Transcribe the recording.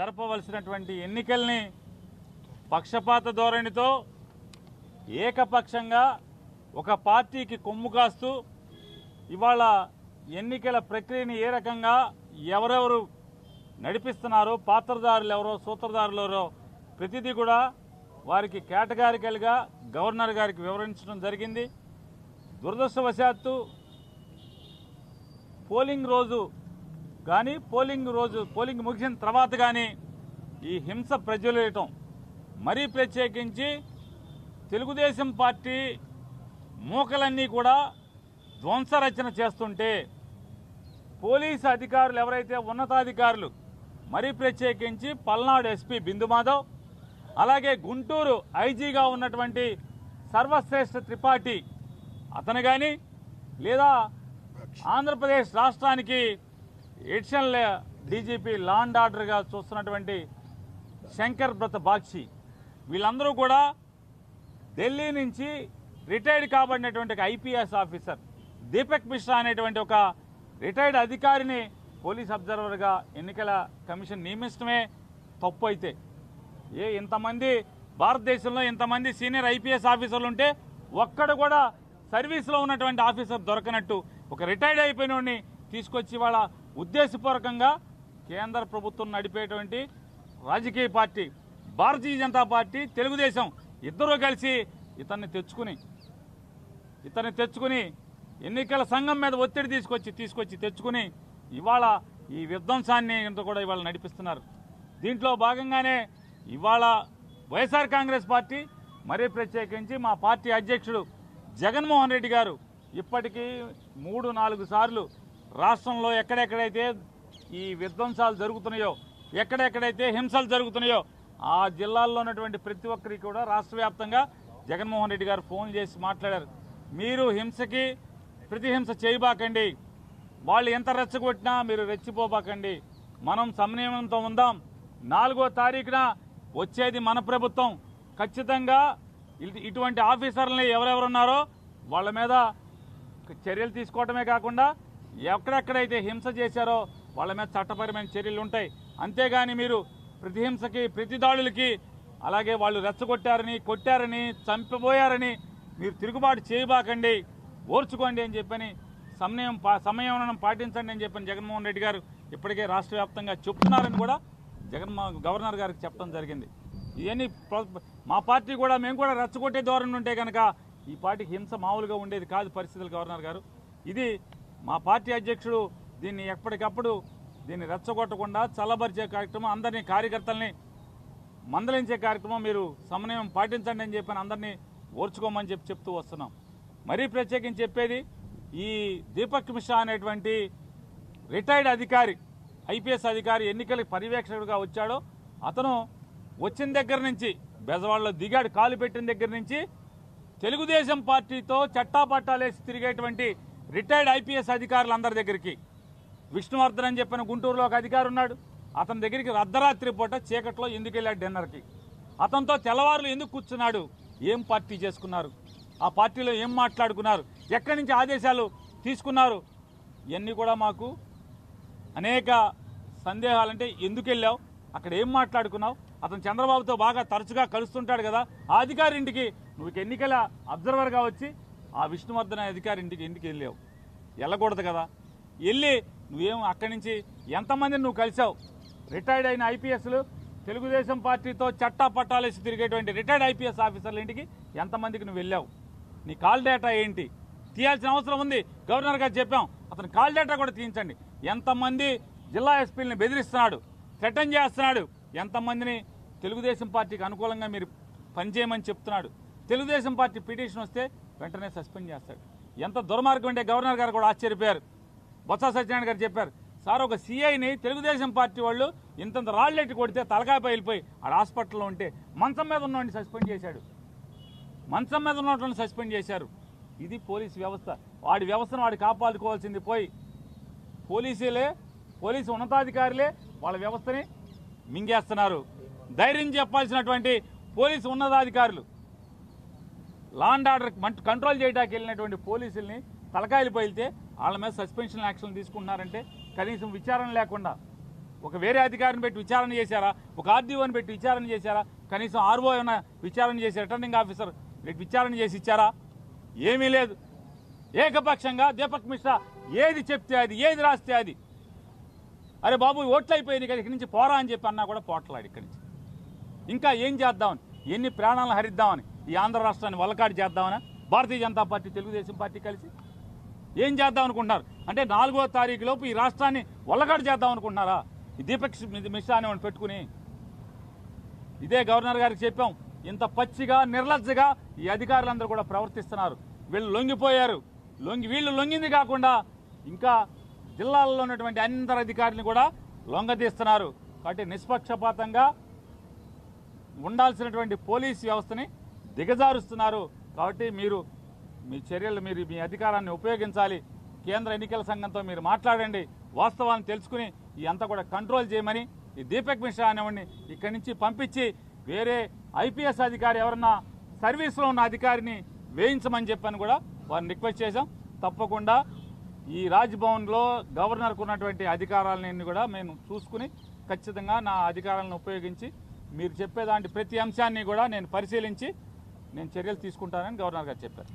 జరపవలసినటువంటి ఎన్నికల్ని పక్షపాత ధోరణితో ఏకపక్షంగా ఒక పార్టీకి కొమ్ము కాస్తూ ఇవాళ ఎన్నికల ప్రక్రియని ఏ రకంగా ఎవరెవరు నడిపిస్తున్నారో పాత్రదారులు ఎవరో సూత్రధారులు ఎవరో ప్రతిదీ కూడా వారికి కేటగారికల్గా గవర్నర్ గారికి వివరించడం జరిగింది. దురదృష్టవశాత్తు పోలింగ్ రోజు కానీ పోలింగ్ రోజు పోలింగ్ ముగిసిన తర్వాత కానీ ఈ హింస ప్రజ్వలియటం మరీ ప్రత్యేకించి తెలుగుదేశం పార్టీ మూకలన్నీ కూడా ధ్వంసరచన చేస్తుంటే పోలీసు అధికారులు ఎవరైతే ఉన్నతాధికారులు మరీ ప్రత్యేకించి పల్నాడు ఎస్పీ బిందు మాధవ్ అలాగే గుంటూరు ఐజీగా ఉన్నటువంటి సర్వశ్రేష్ఠ త్రిపాఠి అతను కానీ లేదా ఆంధ్రప్రదేశ్ రాష్ట్రానికి ఎడిషనల్ డీజీపీ లా అండ్ ఆర్డర్గా చూస్తున్నటువంటి శంకర్ బ్రత బాక్షి వీళ్ళందరూ కూడా ఢిల్లీ నుంచి రిటైర్డ్ కాబడినటువంటి ఒక ఐపీఎస్ ఆఫీసర్. దీపక్ మిశ్రా అనేటువంటి ఒక రిటైర్డ్ అధికారిని పోలీస్ అబ్జర్వర్గా ఎన్నికల కమిషన్ నియమించడమే తప్పు అయితే ఏ ఇంతమంది భారతదేశంలో ఇంతమంది సీనియర్ ఐపీఎస్ ఆఫీసర్లు ఉంటే ఒక్కడు కూడా సర్వీస్లో ఉన్నటువంటి ఆఫీసర్ దొరకనట్టు. ఒక రిటైర్డ్ అయిపోయిన తీసుకొచ్చి వాళ్ళ ఉద్దేశపూర్వకంగా కేంద్ర ప్రభుత్వం నడిపేటువంటి రాజకీయ పార్టీ భారతీయ జనతా పార్టీ తెలుగుదేశం ఇద్దరూ కలిసి ఇతన్ని తెచ్చుకుని ఇతన్ని తెచ్చుకుని ఎన్నికల సంఘం మీద ఒత్తిడి తీసుకొచ్చి తీసుకొచ్చి తెచ్చుకుని ఇవాళ ఈ విధ్వంసాన్ని ఇంత కూడా ఇవాళ నడిపిస్తున్నారు. దీంట్లో భాగంగానే ఇవాళ వైఎస్ఆర్ కాంగ్రెస్ పార్టీ మరీ ప్రత్యేకించి మా పార్టీ అధ్యక్షుడు జగన్మోహన్ రెడ్డి గారు ఇప్పటికీ మూడు నాలుగు సార్లు రాష్ట్రంలో ఎక్కడెక్కడైతే ఈ విధ్వంసాలు జరుగుతున్నాయో ఎక్కడెక్కడైతే హింసలు జరుగుతున్నాయో ఆ జిల్లాల్లో ఉన్నటువంటి ప్రతి ఒక్కరికి కూడా రాష్ట్ర వ్యాప్తంగా జగన్మోహన్ రెడ్డి గారు ఫోన్ చేసి మాట్లాడారు. మీరు హింసకి ప్రతిహింస చేయబాకండి. వాళ్ళు ఎంత రెచ్చగొట్టినా మీరు రెచ్చిపోబాకండి. మనం సమన్వయంతో ఉందాం. నాలుగో తారీఖున వచ్చేది మన ప్రభుత్వం. ఖచ్చితంగా ఇటువంటి ఆఫీసర్లని ఎవరెవరున్నారో వాళ్ళ మీద చర్యలు తీసుకోవటమే కాకుండా ఎక్కడెక్కడైతే హింస చేశారో వాళ్ళ మీద చట్టపరమైన చర్యలు ఉంటాయి. అంతేగాని మీరు ప్రతి హింసకి ప్రతి దాడులకి అలాగే వాళ్ళు రెచ్చగొట్టారని కొట్టారని చంపబోయారని మీరు తిరుగుబాటు చేయబాకండి. ఓర్చుకోండి అని చెప్పని సమయం పా- పాటించండి అని చెప్పని జగన్మోహన్ రెడ్డి గారు ఇప్పటికే రాష్ట్ర వ్యాప్తంగా చెప్తున్నారని కూడా జగన్మో గవర్నర్ గారికి చెప్పడం జరిగింది. ఇవన్నీ మా పార్టీ కూడా మేము కూడా రెచ్చగొట్టే ధోరణి ఉంటే కనుక ఈ పార్టీకి హింస మామూలుగా ఉండేది కాదు పరిస్థితులు గవర్నర్ గారు. ఇది మా పార్టీ అధ్యక్షుడు దీన్ని ఎప్పటికప్పుడు దీన్ని రెచ్చగొట్టకుండా చల్లబరిచే కార్యక్రమం అందరినీ కార్యకర్తల్ని మందలించే కార్యక్రమం మీరు సమన్వయం పాటించండి అని చెప్పి అందరినీ ఓర్చుకోమని చెప్పి చెప్తూ వస్తున్నాం. మరీ ప్రత్యేకించి చెప్పేది ఈ దీపక్ మిశ్రా అనేటువంటి రిటైర్డ్ అధికారి ఐపీఎస్ అధికారి ఎన్నికల పర్యవేక్షకుడిగా వచ్చాడో అతను వచ్చిన దగ్గర నుంచి బెజవాడలో దిగాడు కాలు పెట్టిన దగ్గర నుంచి తెలుగుదేశం పార్టీతో చట్టాపట్టాలేసి తిరిగేటువంటి రిటైర్డ్ ఐపీఎస్ అధికారులందరి దగ్గరికి. విష్ణువర్ధన్ అని చెప్పిన గుంటూరులో ఒక అధికారి ఉన్నాడు అతని దగ్గరికి అర్ధరాత్రి పూట చీకట్లో ఎందుకు వెళ్ళాడు డిన్నర్కి? అతనితో తెల్లవారులు ఎందుకు కూర్చున్నాడు? ఏం పార్టీ చేసుకున్నారు? ఆ పార్టీలో ఏం మాట్లాడుకున్నారు? ఎక్కడి నుంచి ఆదేశాలు తీసుకున్నారు? ఇవన్నీ కూడా మాకు అనేక సందేహాలంటే ఎందుకు వెళ్ళావు? అక్కడ ఏం మాట్లాడుకున్నావు? అతను చంద్రబాబుతో బాగా తరచుగా కలుస్తుంటాడు కదా. ఆ అధికారి ఇంటికి నువ్వు ఎన్నికల అబ్జర్వర్గా వచ్చి ఆ విష్ణువర్ధన్ అధికారి ఇంటికి ఇంటికి వెళ్ళావు. వెళ్ళకూడదు కదా. వెళ్ళి నువ్వేం అక్కడి నుంచి ఎంతమందిని నువ్వు కలిసావు? రిటైర్డ్ అయిన ఐపీఎస్లు తెలుగుదేశం పార్టీతో చట్టా పట్టాలేసి తిరిగేటువంటి రిటైర్డ్ ఐపీఎస్ ఆఫీసర్ల ఇంటికి ఎంతమందికి నువ్వు వెళ్ళావు? నీ కాల్ డేటా ఏంటి? తీయాల్సిన అవసరం ఉంది. గవర్నర్ గారు చెప్పాం. అతను కాల్ డేటా కూడా తీయించండి. ఎంతమంది జిల్లా ఎస్పీలని బెదిరిస్తున్నాడు? థ్రెటన్ చేస్తున్నాడు. ఎంతమందిని తెలుగుదేశం పార్టీకి అనుకూలంగా మీరు పనిచేయమని చెప్తున్నాడు? తెలుగుదేశం పార్టీ పిటిషన్ వస్తే వెంటనే సస్పెండ్ చేస్తాడు. ఎంత దుర్మార్గం అంటే గవర్నర్ గారు కూడా ఆశ్చర్యపోయారు. బొత్స సత్యనారాయణ గారు చెప్పారు సార్ ఒక సీఐని తెలుగుదేశం పార్టీ వాళ్ళు ఇంతంత రాళ్ళెట్టి కొడితే తలకాయ పగిలిపోయి ఆడ హాస్పిటల్లో ఉంటే మంచం మీద ఉన్నవాడిని సస్పెండ్ చేశాడు. మంచం మీద ఉన్నటువంటి సస్పెండ్ చేశారు. ఇది పోలీస్ వ్యవస్థ. వాడి వ్యవస్థను వాడు కాపాడుకోవాల్సింది పోయి. పోలీసులే పోలీసు ఉన్నతాధికారులే వాళ్ళ వ్యవస్థని మింగేస్తున్నారు. ధైర్యం చెప్పాల్సినటువంటి పోలీసు ఉన్నతాధికారులు. లా అండ్ ఆర్డర్ మంట- కంట్రోల్ చేయడానికి వెళ్ళినటువంటి పోలీసుల్ని తలకాయలు పైలితే వాళ్ళ మీద సస్పెన్షన్ యాక్షన్ తీసుకుంటున్నారంటే కనీసం విచారణ లేకుండా ఒక వేరే అధికారిని పెట్టి విచారణ చేశారా? ఒక ఆర్డీఓని పెట్టి విచారణ చేశారా? కనీసం ఆర్ఓ ఏమైనా విచారణ చేసి రిటర్నింగ్ ఆఫీసర్ పెట్టి విచారణ చేసి ఇచ్చారా? ఏమీ లేదు. ఏకపక్షంగా దీపక్ మిశ్రా ఏది చెప్తే అది ఏది రాస్తే అది. అరే బాబు ఓట్లు అయిపోయింది కదా ఇక్కడి నుంచి పోరా అని చెప్పి అన్నా కూడా పోట్లాడు ఇక్కడి నుంచి. ఇంకా ఏం చేద్దామని ఎన్ని ప్రాణాలను హరిద్దామని. ఈ ఆంధ్ర రాష్ట్రాన్ని వల్లకాడి చేద్దామని? భారతీయ జనతా పార్టీ తెలుగుదేశం పార్టీ కలిసి ఏం చేద్దాం అనుకుంటున్నారు? అంటే నాలుగో తారీఖు లోపు ఈ రాష్ట్రాన్ని వల్లకాడి చేద్దాం అనుకుంటున్నారా? ఈ దీపక్ మిశ్రా అని పెట్టుకుని ఇదే గవర్నర్ గారికి చెప్పాం. ఇంత పచ్చిగా నిర్లజ్జగా ఈ అధికారులందరూ కూడా ప్రవర్తిస్తున్నారు. వీళ్ళు లొంగిపోయారు. లొంగి వీళ్ళు లొంగింది కాకుండా ఇంకా జిల్లాల్లో ఉన్నటువంటి అందరు అధికారులను కూడా లొంగదీస్తున్నారు. కాబట్టి నిష్పక్షపాతంగా ఉండాల్సినటువంటి పోలీస్ వ్యవస్థని దిగజారుస్తున్నారు. కాబట్టి మీరు మీ చర్యలు మీరు మీ అధికారాన్ని ఉపయోగించాలి. కేంద్ర ఎన్నికల సంఘంతో మీరు మాట్లాడండి. వాస్తవాన్ని తెలుసుకుని ఈ అంతా కూడా కంట్రోల్ చేయమని ఈ దీపక్ మిశ్రా అనేవాడిని ఇక్కడి నుంచి పంపించి వేరే ఐపీఎస్ అధికారి ఎవరన్నా సర్వీస్లో ఉన్న అధికారిని వేయించమని చెప్పని కూడా వారిని రిక్వెస్ట్ చేశాం. తప్పకుండా ఈ రాజ్భవన్లో గవర్నర్కు ఉన్నటువంటి అధికారాలన్నీ కూడా మేము చూసుకుని ఖచ్చితంగా నా అధికారాలను ఉపయోగించి మీరు చెప్పేదాంటి ప్రతి అంశాన్ని కూడా నేను పరిశీలించి నేను చర్యలు తీసుకుంటానని గవర్నర్ గారు చెప్పారు.